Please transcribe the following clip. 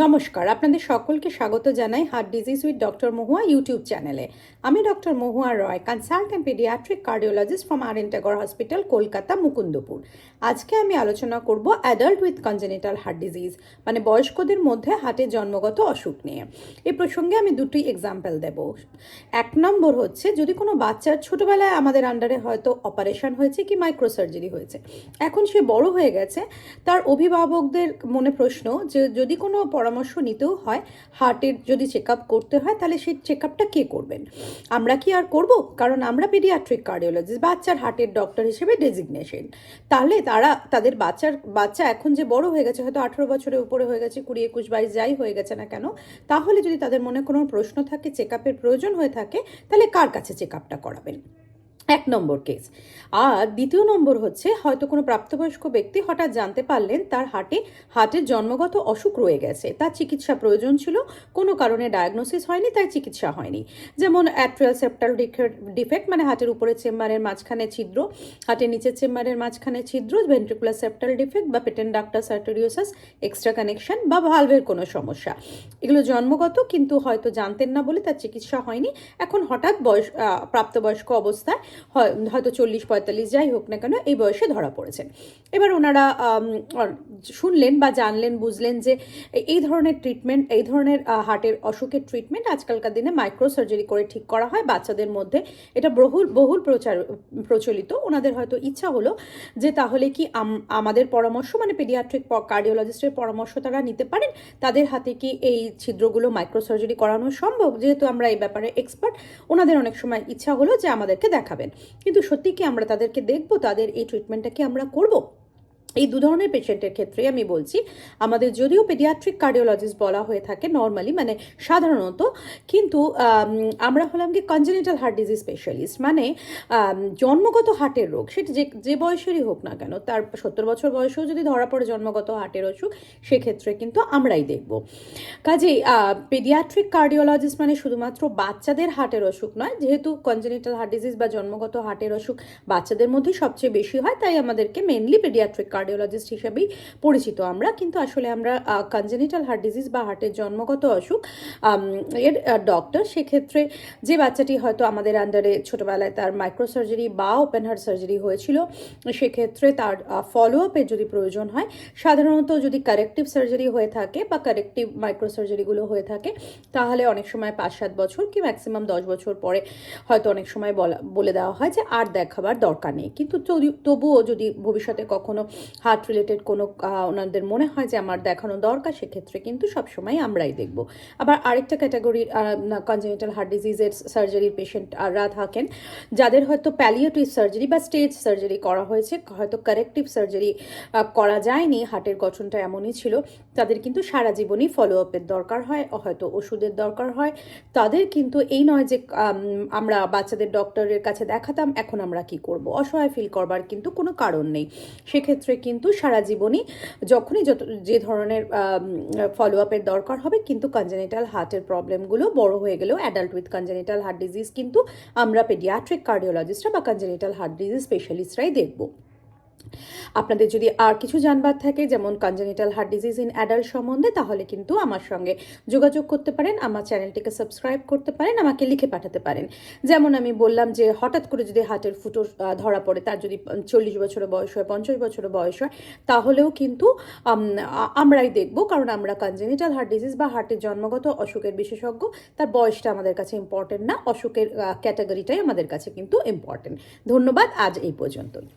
নমস্কার, আপনাদের সকলকে স্বাগত জানাই heart disease with doctor Mahua YouTube চ্যানেলে আমি doctor Mahua Roy consultant pediatric cardiologist from R Tagore hospital Kolkata, Mukundapur. আজকে আমি আলোচনা করব adult with congenital heart disease মানে বয়স্কদের মধ্যে হার্টের জন্মগত অসুখ নিয়ে। এ প্রসঙ্গে আমি দুটি এক্সাম্পল দেব। এক নম্বর হচ্ছে, যদি কোনো বাচ্চার ছোটবেলায় আমাদের আন্ডারে হয়তো অপারেশন হয়েছে কি মাইক্রো সার্জারি হয়েছে, এখন সে বড় হয়ে গেছে, তার অভিভাবকদের মনে প্রশ্ন যে যদি কোনো পরামর্শ নিতেও হয়। হার্টের যদি চেক করতে হয়, তাহলে সেই চেক আপটা কে করবেন? আমরা কি আর করব? কারণ আমরা পেডিয়াট্রিক কার্ডিওলজিস্ট, বাচ্চার হার্টের ডক্টর হিসেবে ডেজিগনেশন। তাহলে তারা, তাদের বাচ্চার, বাচ্চা এখন যে বড় হয়ে গেছে, হয়তো আঠেরো বছরের উপরে হয়ে গেছে, কুড়ি একুশ বাইশ যাই হয়ে গেছে না কেন, তাহলে যদি তাদের মনে কোনো প্রশ্ন থাকে চেক প্রয়োজন হয়ে থাকে, তাহলে কার কাছে চেক করাবেন? এক নম্বর কেস আর দ্বিতীয় নম্বর হচ্ছে, হয়তো কোনো প্রাপ্তবয়স্ক ব্যক্তি হঠাৎ জানতে পারলেন তার হাটে হার্টের জন্মগত অসুখ রয়ে গেছে। তার চিকিৎসা প্রয়োজন ছিল, কোনো কারণে ডায়াগনোসিস হয়নি, তাই চিকিৎসা হয়নি। যেমন অ্যাট্রিয়াল সেপ্টাল ডিফেক্ট মানে হার্টের উপরে চেম্বারের মাঝখানে ছিদ্র, হাটের নিচের চেম্বারের মাঝখানে ছিদ্র ভেন্ট্রিকুলার সেপ্টাল ডিফেক্ট বা patent ductus arteriosus extra connection বা ভালভের কোনো সমস্যা। এগুলো জন্মগত, কিন্তু হয়তো জানতেন না বলে তার চিকিৎসা হয়নি। এখন হঠাৎ বয়স প্রাপ্তবয়স্ক অবস্থায় হয়তো চল্লিশ পঁয়তাল্লিশ যাই হোক না কেন এই বয়সে ধরা পড়েছেন। এবার ওনারা শুনলেন বা জানলেন, বুঝলেন যে এই ধরনের ট্রিটমেন্ট এই ধরনের হার্টের অসুখের ট্রিটমেন্ট আজকালকার দিনে মাইক্রো সার্জারি করে ঠিক করা হয়। বাচ্চাদের মধ্যে এটা বহুল বহুল প্রচার, প্রচলিত। ওনাদের হয়তো ইচ্ছা হলো যে তাহলে কি আম- আমাদের পরামর্শ মানে পেডিয়াট্রিক কার্ডিওলজিস্টের পরামর্শ তারা নিতে পারেন। তাদের হাতে কি এই ছিদ্রগুলো মাইক্রো সার্জারি করানো সম্ভব? যেহেতু আমরা এই ব্যাপারে এক্সপার্ট ওনাদের অনেক সময় ইচ্ছা হলো যে আমাদেরকে দেখাবেন। কিন্তু সত্যি কি আমরা তাদেরকে দেখব? তাদের এই ট্রিটমেন্টটা কি আমরা করব? এই দু ধরনের পেশেন্টের ক্ষেত্রে আমি বলছি, আমাদের যদিও পেডিয়াট্রিক কার্ডিওলজিস্ট বলা হয়ে থাকে নর্মালি মানে সাধারণত, কিন্তু আমরা হলাম কি কনজেনিটাল হার্ট ডিজিজ স্পেশালিস্ট মানে জন্মগত হার্টের রোগ, সেটা যে যে বয়সেরই হোক না কেন, তার সত্তর বছর বয়সেও যদি ধরা পড়ে জন্মগত হার্টের অসুখ, সেক্ষেত্রে কিন্তু আমরাই দেখব। কাজেই পেডিয়াট্রিক কার্ডিওলজিস্ট মানে শুধুমাত্র বাচ্চাদের হার্টের অসুখ নয়, যেহেতু কনজেনিটাল হার্ট ডিজিজ বা জন্মগত হার্টের অসুখ বাচ্চাদের মধ্যে সবচেয়ে বেশি হয়, তাই আমাদেরকে মেনলি পেডিয়াট্রিক কার্ডিওলজিস্ট হিসেবেই পরিচিত আমরা। কিন্তু আসলে আমরা কনজেনিটাল হার্ট ডিজিজ বা হার্টের জন্মগত অসুখ এর ডক্টর সেক্ষেত্রে যে বাচ্চাটি হয়তো আমাদের আন্ডারে ছোটোবেলায় তার মাইক্রো সার্জারি বা ওপেন হার্ট সার্জারি হয়েছিল, সেক্ষেত্রে তার ফলো আপের যদি প্রয়োজন হয়, সাধারণত যদি কারেক্টিভ সার্জারি হয়ে থাকে বা কারেক্টিভ মাইক্রো সার্জারিগুলো হয়ে থাকে, তাহলে অনেক সময় পাঁচ সাত বছর কি ম্যাক্সিমাম দশ বছর পরে হয়তো অনেক সময় বলা, বলে দেওয়া হয় যে আর দেখাবার দরকার নেই। কিন্তু তবুও যদি ভবিষ্যতে কখনো হার্ট রিলেটেড কোনো ওনাদের মনে হয় যে আমার দেখানো দরকার, সেক্ষেত্রে কিন্তু সবসময় আমরাই দেখব। আবার আরেকটা ক্যাটাগরির কনজেনিটাল হার্ট ডিজিজের সার্জারির পেশেন্টরা থাকেন যাদের হয়তো প্যালিয়েটিভ সার্জারি বা স্টেজ সার্জারি করা হয়েছে, হয়তো কারেক্টিভ সার্জারি করা যায়নি হার্টের গঠনটা এমনই ছিল, তাদের কিন্তু সারা জীবনই ফলো আপের দরকার হয়, হয়তো ওষুধের দরকার হয়। তাদের কিন্তু এই নয় যে আমরা বাচ্চাদের ডক্টরের কাছে দেখাতাম, এখন আমরা কি করব? অসহায় ফিল করবার কিন্তু কোনো কারণ নেই। সেক্ষেত্রে কিন্তু সারা জীবনই যখনই যত, যে ধরনের ফলো আপের দরকার হবে কিন্তু কনজেনিটাল হার্টের প্রবলেমগুলো বড় হয়ে গেলেও adult with congenital heart disease কিন্তু আমরা পেডিয়াট্রিক কার্ডিওলজিস্টরা বা কনজেনিটাল হার্ট ডিজিজ স্পেশালিস্টরাই দেখব। আপনাদের যদি আর কিছু জানবার থাকে, যেমন congenital heart disease in adult সম্বন্ধে, তাহলে কিন্তু আমার সঙ্গে যোগাযোগ করতে পারেন, আমার চ্যানেলটিকে সাবস্ক্রাইব করতে পারেন, আমাকে লিখে পাঠাতে পারেন। যেমন আমি বললাম যে, হঠাৎ করে যদি হার্টের ফুটো ধরা পড়ে, তার যদি চল্লিশ বছর বয়স হয়, পঞ্চাশ বছর বয়স হয়, তাহলেও কিন্তু আমরাই দেখব, কারণ আমরা কনজেনিটাল হার্ট ডিজিজ বা হার্টের জন্মগত অসুখের বিশেষজ্ঞ, তার বয়সটা আমাদের কাছে ইম্পর্টেন্ট না, অসুখের ক্যাটাগরিটাই আমাদের কাছে কিন্তু ইম্পর্টেন্ট ধন্যবাদ, আজ এই পর্যন্তই।